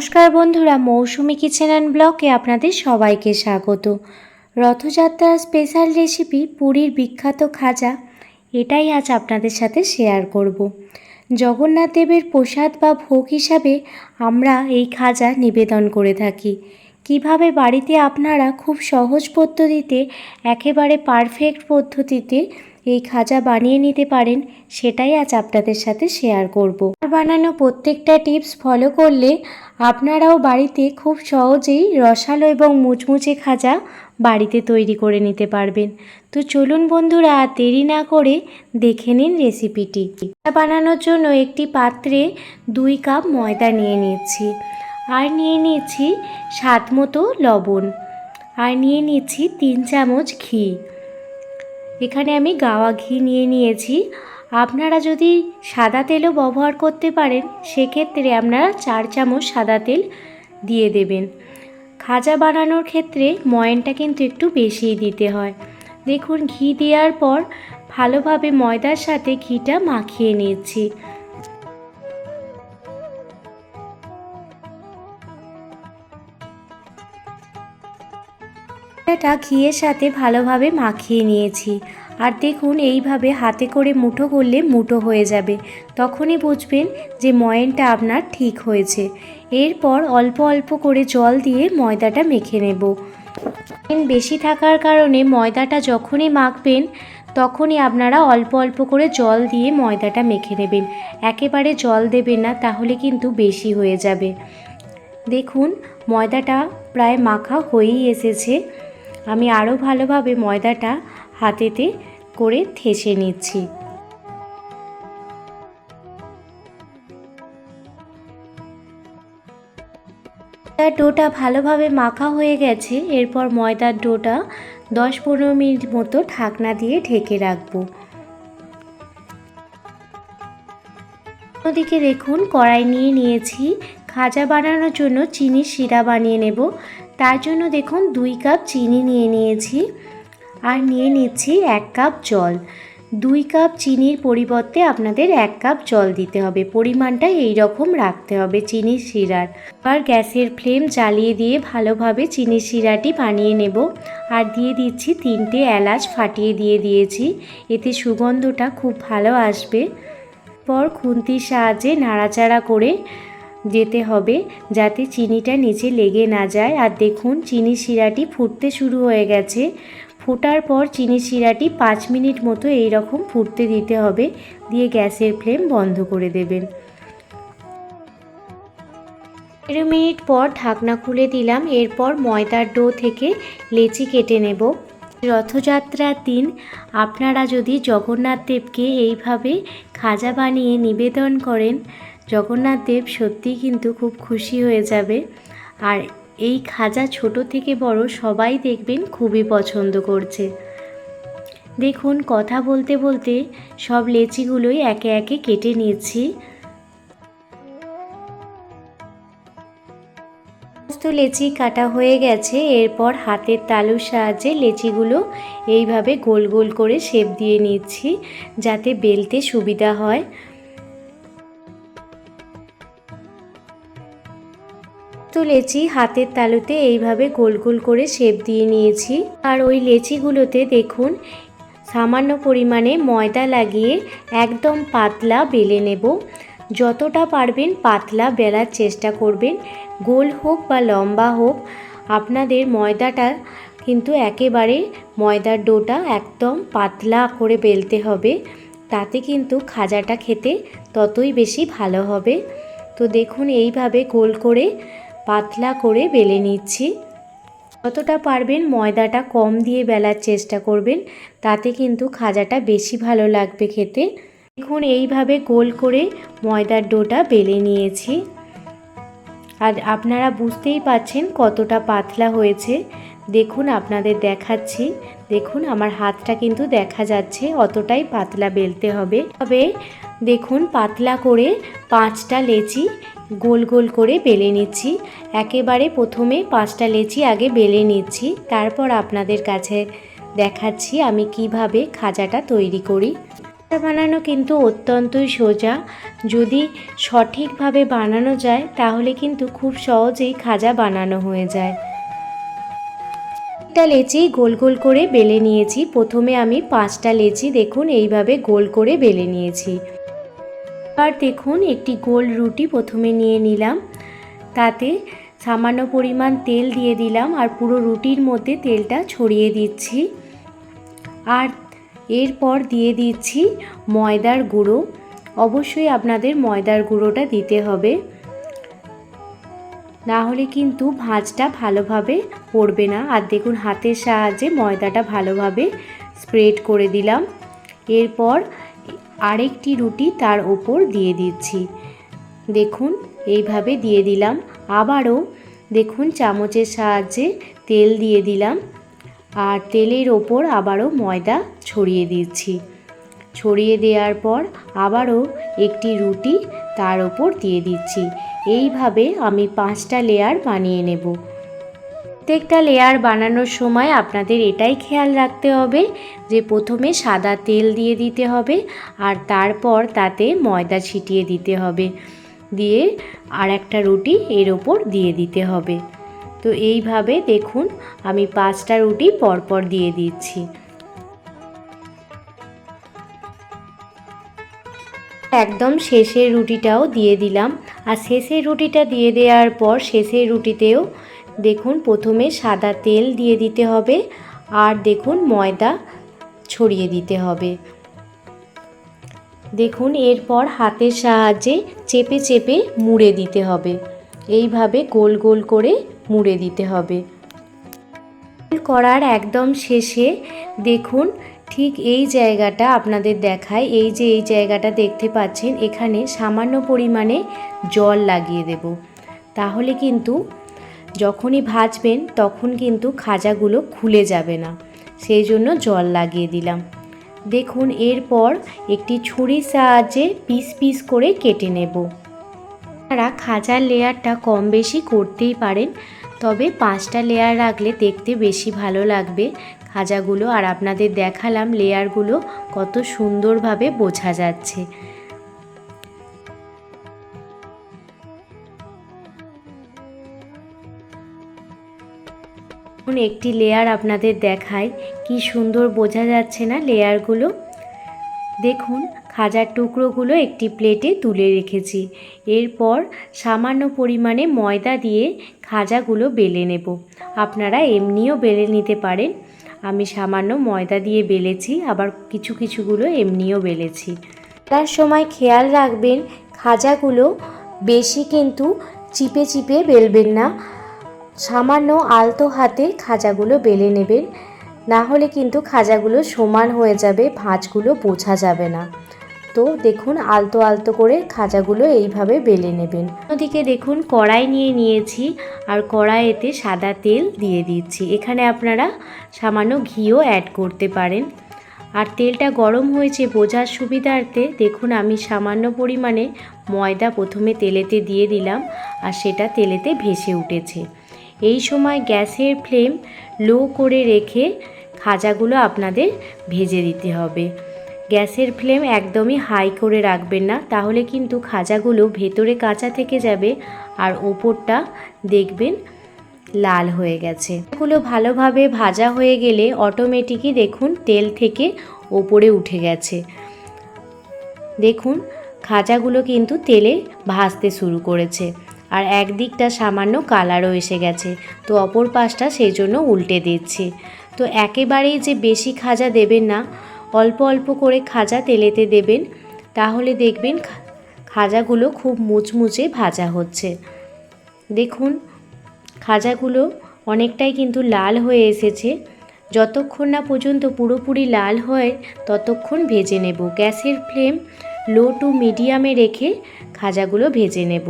নমস্কার বন্ধুরা, মৌসুমি kitchen and ব্লকে আপনাদের সবাইকে স্বাগত। রথযাত্রার স্পেশাল রেসিপি পুরীর বিখ্যাত খাজা, এটাই আজ আপনাদের সাথে শেয়ার করব। জগন্নাথ দেবের প্রসাদ বা ভোগ হিসাবে আমরা এই খাজা নিবেদন করে থাকি। কীভাবে বাড়িতে আপনারা খুব সহজ পদ্ধতিতে, একেবারে পারফেক্ট পদ্ধতিতে এই খাজা বানিয়ে নিতে পারেন, সেটাই আজ আপনাদের সাথে শেয়ার করব। বানানো প্রত্যেকটা টিপস ফলো করলে আপনারাও বাড়িতে খুব সহজেই রসালো এবং মুচমুচে খাজা বাড়িতে তৈরি করে নিতে পারবেন। তো চলুন বন্ধুরা, দেরি না করে দেখে নিন রেসিপিটি বানানোর জন্য একটি পাত্রে দুই কাপ ময়দা নিয়ে নিচ্ছি আর নিয়ে নিচ্ছি স্বাদ মতো লবণ। আর নিয়ে নিচ্ছি তিন চামচ ঘি। এখানে আমি গাওয়া ঘি নিয়ে নিয়েছি। আপনারা যদি সাদা তেলও ব্যবহার করতে পারেন, সেক্ষেত্রে আপনারা চার চামচ সাদা তেল দিয়ে দেবেন। খাজা বানানোর ক্ষেত্রে ময়নটা কিন্তু একটু বেশিই দিতে হয়। দেখুন, ঘি দেওয়ার পর ভালোভাবে ময়দার সাথে ঘিটা মাখিয়ে নিচ্ছি। এটা ঘিয়ের সাথে ভালোভাবে মাখিয়ে নিয়েছি। আর দেখুন, এইভাবে হাতে করে মুঠো করলে মুঠো হয়ে যাবে। তখনই বুঝবেন যে ময়নটা আপনার ঠিক হয়েছে। এরপর অল্প অল্প করে জল দিয়ে ময়দাটা মেখে নেব। বেশি থাকার কারণে ময়দাটা যখনই মাখবেন, তখনই আপনারা অল্প অল্প করে জল দিয়ে ময়দাটা মেখে নেবেন। একেবারে জল দেবেন না, তাহলে কিন্তু বেশি হয়ে যাবে। দেখুন, ময়দাটা প্রায় মাখা হয়েই এসেছে। আমি আরও ভালোভাবে ময়দাটা হাতেতে করে থেসে নিচ্ছি। ডোটা ভালোভাবে মাখা হয়ে গেছে, এরপর ময়দার ডোটা দশ পনেরো মিনিট মতো ঢাকনা দিয়ে ঢেকে রাখব। অন্যদিকে দেখুন, কড়াই নিয়ে নিয়েছি। খাজা বানানোর জন্য চিনির শিরা বানিয়ে নেব। তার জন্য দেখুন দুই কাপ চিনি নিয়ে নিয়েছি আর নিয়ে নিচ্ছি এক কাপ জল। দুই কাপ চিনির পরিবর্তে আপনাদের এক কাপ জল দিতে হবে। পরিমাণটা এই রকম রাখতে হবে চিনির শিরার। আর গ্যাসের ফ্লেম জ্বালিয়ে দিয়ে ভালোভাবে চিনির শিরাটি বানিয়ে নেব। আর দিয়ে দিচ্ছি তিনটে এলাচ ফাটিয়ে দিয়ে দিয়েছি। এতে সুগন্ধটা খুব ভালো আসবে। পর খুন্তির সাহায্যে নাড়াচাড়া করে যেতে হবে যাতে চিনিটা নিচে লেগে না যায়। আর দেখুন, চিনি শিরাটি ফুটতে শুরু হয়ে গেছে। ফোটার পর চিনি শিরাটি পাঁচ মিনিট মতো এই রকম ফুটতে দিতে হবে। দিয়ে গ্যাসের ফ্লেম বন্ধ করে দেবেন। তেরো মিনিট পর ঢাকনা খুলে দিলাম। এরপর ময়দার ডো থেকে লেচি কেটে নেব। রথযাত্রার দিন, আপনারা যদি জগন্নাথ দেবকে এইভাবে খাজা বানিয়ে নিবেদন করেন জগন্নাথ দেব সত্যিই কিন্তু খুব খুশি হয়ে যাবে। আর এই খাজা ছোট থেকে বড় সবাই দেখবেন খুবই পছন্দ করছে। দেখুন, কথা বলতে বলতে সব লেচিগুলোই একে একে কেটে নিয়েছি সমস্ত লেচি কাটা হয়ে গেছে, এরপর হাতের তালুর সাহায্যে লেচিগুলো এইভাবে গোল গোল করে শেপ দিয়ে নিচ্ছি, যাতে বেলতে সুবিধা হয়। তো লেচি হাতের তালুতে এইভাবে গোল গোল করে শেপ দিয়ে নিয়েছি। আর ওই লেচিগুলোতে দেখুন, সামান্য পরিমাণে ময়দা লাগিয়ে একদম পাতলা বেলে নেব। যতটা পারবেন পাতলা বেলার চেষ্টা করবেন, গোল হোক বা লম্বা হোক। আপনাদের ময়দাটা কিন্তু একেবারে ময়দার ডোটা একদম পাতলা করে বেলতে হবে। তাতে কিন্তু খাজাটা খেতে ততই বেশি ভালো হবে। তো দেখুন, এইভাবে গোল করে পাতলা করে বেলে নিচ্ছি। যতটা পারবেন ময়দাটা কম দিয়ে বেলার চেষ্টা করবেন, তাতে কিন্তু খাজাটা বেশি ভালো লাগবে খেতে। দেখুন এইভাবে গোল করে ময়দার ডোটা বেলে নিয়েছি। আর আপনারা বুঝতেই পাচ্ছেন কতটা পাতলা হয়েছে। দেখুন আপনাদের দেখাচ্ছি। দেখুন আমার হাতটা কিন্তু দেখা যাচ্ছে অতটাই পাতলা বেলতে হবে। তবে দেখুন পাতলা করে পাঁচটা লেচি গোল গোল করে বেলে নিচ্ছি। একেবারে প্রথমে পাঁচটা লেচি আগে বেলে নিচ্ছি। তারপর আপনাদের কাছে দেখাচ্ছি আমি কীভাবে খাজাটা তৈরি করি। বানানো কিন্তু অত্যন্তই সোজা। যদি সঠিকভাবে বানানো যায়, তাহলে কিন্তু খুব সহজেই খাজা বানানো হয়ে যায়। একটা লেচি গোল গোল করে বেলে নিয়েছি। প্রথমে আমি পাঁচটা লেচি দেখুন, এইভাবে গোল করে বেলে নিয়েছি। আর দেখুন একটি গোল রুটি প্রথমে নিয়ে নিলাম। তাতে সামান্য পরিমাণ তেল দিয়ে দিলাম আর পুরো রুটির মধ্যে তেলটা ছড়িয়ে দিচ্ছি। আর এরপর দিয়ে দিচ্ছি ময়দার গুঁড়ো। অবশ্যই আপনাদের ময়দার গুঁড়োটা দিতে হবে। না হলে কিন্তু ভাঁজটা ভালোভাবে পড়বে না। আর দেখুন হাতের সাহায্যে ময়দাটা ভালোভাবে স্প্রেড করে দিলাম। এরপর আরেকটি রুটি তার ওপর দিয়ে দিচ্ছি। দেখুন, এইভাবে দিয়ে দিলাম। আবারও দেখুন, চামচের সাহায্যে তেল দিয়ে দিলাম। আর তেলের ওপর আবারও ময়দা ছড়িয়ে দিচ্ছি। ছড়িয়ে দেওয়ার পর আবারও একটি রুটি তার ওপর দিয়ে দিচ্ছি। এইভাবে আমি পাঁচটা লেয়ার বানিয়ে নেব। প্রত্যেকটা লেয়ার বানানোর সময় আপনাদের এটাই খেয়াল রাখতে হবে যে প্রথমে সাদা তেল দিয়ে দিতে হবে আর তারপর তাতে ময়দা ছিটিয়ে দিতে হবে। দিয়ে আর একটা রুটি এর ওপর দিয়ে দিতে হবে। তো এইভাবে দেখুন আমি পাঁচটা রুটি পরপর দিয়ে দিচ্ছি। একদম শেষের রুটিটাও দিয়ে দিলাম। আর শেষের রুটিটা দিয়ে দেওয়ার পর শেষের রুটিতেও দেখুন, প্রথমে সাদা তেল দিয়ে দিতে হবে আর দেখুন, ময়দা ছড়িয়ে দিতে হবে। দেখুন, এরপর হাতের সাহায্যে চেপে চেপে মুড়ে দিতে হবে। এইভাবে গোল গোল করে মুড়ে দিতে হবে। করার একদম শেষে দেখুন, ঠিক এই জায়গাটা আপনাদের দেখায় এই যে এই জায়গাটা দেখতে পাচ্ছেন, এখানে সামান্য পরিমাণে জল লাগিয়ে দেব। তাহলে কিন্তু যখনই ভাজবেন তখন কিন্তু খাজাগুলো খুলে যাবে না। সেই জন্য জল লাগিয়ে দিলাম। দেখুন, এরপর একটি ছুরির সাহায্যে পিস পিস করে কেটে নেব। আপনারা খাজার লেয়ারটা কম বেশি করতেই পারেন, তবে পাঁচটা লেয়ার রাখলে দেখতে বেশি ভালো লাগবে। খাজাগুলো, আর আপনাদের দেখালাম লেয়ারগুলো কত সুন্দরভাবে বোঝা যাচ্ছে। একটি লেয়ার আপনাদের দেখায় কি সুন্দর বোঝা যাচ্ছে না লেয়ারগুলো দেখুন, খাজার টুকরোগুলো একটি প্লেটে তুলে রেখেছি। এরপর সামান্য পরিমাণে ময়দা দিয়ে খাজাগুলো বেলে নেব। আপনারা এমনিও বেলে নিতে পারেন। আমি সামান্য ময়দা দিয়ে বেলেছি, আবার কিছু কিছুগুলো এমনিও বেলেছি। তার সময় খেয়াল রাখবেন, খাজাগুলো বেশি কিন্তু চিপে চিপে বেলবেন না। সামান্য আলতো হাতে খাজাগুলো বেলে নেবেন। না হলে কিন্তু খাজাগুলো সমান হয়ে যাবে, ভাঁজগুলো বোঝা যাবে না। তো দেখুন, আলতো আলতো করে খাজাগুলো এইভাবে বেলে নেবেন। ওদিকে দেখুন, কড়াই নিয়ে নিয়েছি আর কড়াইতে সাদা তেল দিয়ে দিচ্ছি। এখানে আপনারা সামান্য ঘিও অ্যাড করতে পারেন। আর তেলটা গরম হয়েছে বোঝার সুবিধার্থে দেখুন, আমি সামান্য পরিমাণে ময়দা প্রথমে তেলেতে দিয়ে দিলাম আর সেটা তেলেতে ভেসে উঠেছে। এই সময় গ্যাসের ফ্লেম লো করে রেখে খাজাগুলো আপনাদের ভেজে দিতে হবে। গ্যাসের ফ্লেম একদমই হাই করে রাখবেন না, তাহলে কিন্তু খাজাগুলো ভেতরে কাঁচা থেকে যাবে আর ওপরটা দেখবেন লাল হয়ে গেছে। এগুলো ভালোভাবে ভাজা হয়ে গেলে অটোমেটিকই দেখুন তেল থেকে ওপরে উঠে গেছে। দেখুন, খাজাগুলো কিন্তু তেলে ভাজতে শুরু করেছে। আর একদিকটা সামান্য কালারও এসে গেছে। তো অপর পাশটা সেই জন্য উল্টে দিচ্ছি। তো একেবারেই যে বেশি খাজা দেবেন না, অল্প অল্প করে খাজা তেলেতে দেবেন, তাহলে দেখবেন খাজাগুলো খুব মুচমুচে ভাজা হচ্ছে। দেখুন, খাজাগুলো অনেকটাই কিন্তু লাল হয়ে এসেছে। যতক্ষণ না পর্যন্ত পুরোপুরি লাল হয়, ততক্ষণ ভেজে নেব। গ্যাসের ফ্লেম লো টু মিডিয়ামে রেখে খাজাগুলো ভেজে নেব।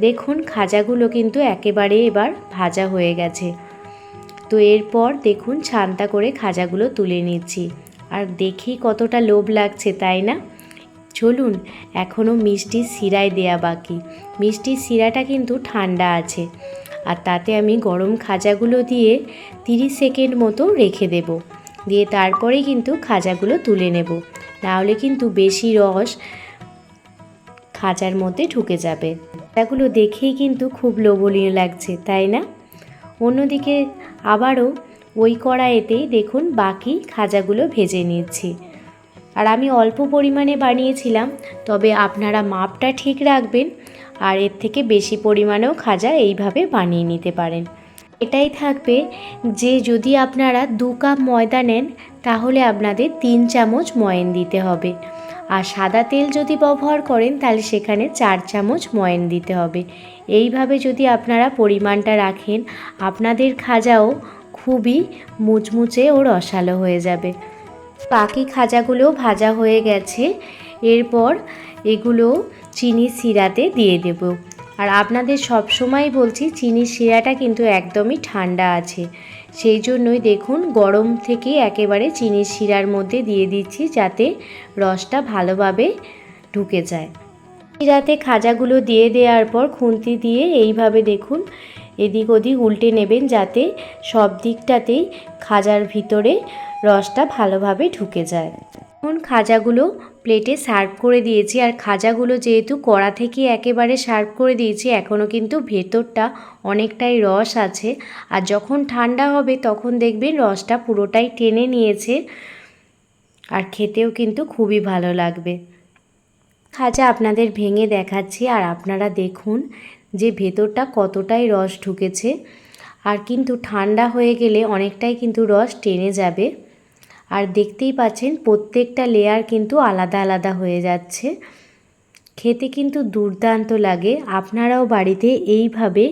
দেখুন খাজাগুলো কিন্তু একেবারে এবার ভাজা হয়ে গেছে। তো এরপর দেখুন ছান্তা করে খাজাগুলো তুলে নিচ্ছি। আর দেখি কতটা লোভ লাগছে, তাই না? চলুন এখনও মিষ্টির শিরায় দেয়া বাকি। মিষ্টির শিরাটা কিন্তু ঠান্ডা আছে। আর তাতে আমি গরম খাজাগুলো দিয়ে 30 সেকেন্ড মতো রেখে দেব। দিয়ে তারপরে কিন্তু খাজাগুলো তুলে নেব। নাহলে কিন্তু বেশি রস খাঁচার মধ্যে ঢুকে যাবে। এগুলো দেখেই কিন্তু খুব লোভনীয় লাগছে, তাই না? অন্যদিকে আবারও ওই কড়াইতেই দেখুন বাকি খাজাগুলো ভেজে নিচ্ছি। আর আমি অল্প পরিমাণে বানিয়েছিলাম, তবে আপনারা মাপটা ঠিক রাখবেন আর এর থেকে বেশি পরিমাণেও খাজা এইভাবে বানিয়ে নিতে পারেন। এটাই থাকবে যে যদি আপনারা দু কাপ ময়দা নেন, তাহলে আপনাদের তিন চামচ ময়ন দিতে হবে। আর সাদা তেল যদি ব্যবহার করেন, তাহলে সেখানে চার চামচ ময়ন দিতে হবে। এইভাবে যদি আপনারা পরিমাণটা রাখেন, আপনাদের খাজাও খুবই মুচমুচে ও রসালো হয়ে যাবে। বাকি খাজাগুলো ভাজা হয়ে গেছে। এরপর এগুলো চিনি শিরাতে দিয়ে দেব। আর আপনাদের সব সময় বলছি, চিনির শিরাটা কিন্তু একদমই ঠান্ডা আছে। সেই জন্যই দেখুন গরম থেকে একেবারে চিনির শিরার মধ্যে দিয়ে দিচ্ছি যাতে রসটা ভালোভাবে ঢুকে যায়। শিরাতে খাজাগুলো দিয়ে দেওয়ার পর খুন্তি দিয়ে এইভাবে দেখুন এদিক ওদিক উল্টে নেবেন যাতে সব দিকটাতেই খাজার ভিতরে রসটা ভালোভাবে ঢুকে যায়। এখন খাজাগুলো প্লেটে সার্ভ করে দিয়েছি। আর খাজাগুলো যেহেতু কড়া থেকে একেবারে সার্ভ করে দিয়েছি এখনও কিন্তু ভেতরটা অনেকটাই রস আছে। আর যখন ঠান্ডা হবে, তখন দেখবেন রসটা পুরোটাই টেনে নিয়েছে। আর খেতেও কিন্তু খুবই ভালো লাগবে। খাজা আপনাদের ভেঙে দেখাচ্ছি, আর আপনারা দেখুন যে ভেতরটা কতটাই রস ঢুকেছে। আর কিন্তু ঠান্ডা হয়ে গেলে অনেকটাই কিন্তু রস টেনে যাবে। আর দেখতেই পাচ্ছেন প্রত্যেকটা লেয়ার কিন্তু আলাদা আলাদা হয়ে যাচ্ছে। খেতে কিন্তু দুর্দান্ত লাগে। আপনারাও বাড়িতে এইভাবে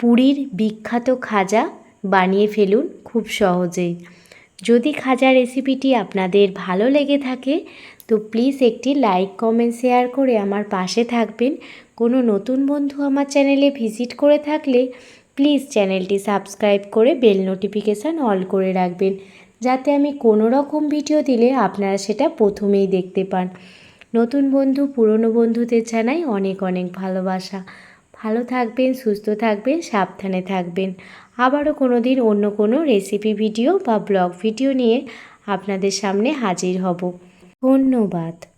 পুরীর বিখ্যাত খাজা বানিয়ে ফেলুন খুব সহজেই। যদি খাজা রেসিপিটি আপনাদের ভালো লেগে থাকে, তো প্লিজ একটি লাইক কমেন্ট শেয়ার করে আমার পাশে থাকবেন। কোনো নতুন বন্ধু আমার চ্যানেলে ভিজিট করে থাকলে প্লিজ চ্যানেলটি সাবস্ক্রাইব করে বেল নোটিফিকেশান অল করে রাখবেন। যাতে আমি কোনো রকম ভিডিও দিলে আপনারা সেটা প্রথমেই দেখতে পান। নতুন বন্ধু, পুরনো বন্ধুদের জানাই অনেক অনেক ভালোবাসা। ভালো থাকবেন, সুস্থ থাকবেন, সাবধানে থাকবেন। আবারও কোনো দিন অন্য কোনো রেসিপি ভিডিও বা ব্লগ ভিডিও নিয়ে আপনাদের সামনে হাজির হব। ধন্যবাদ।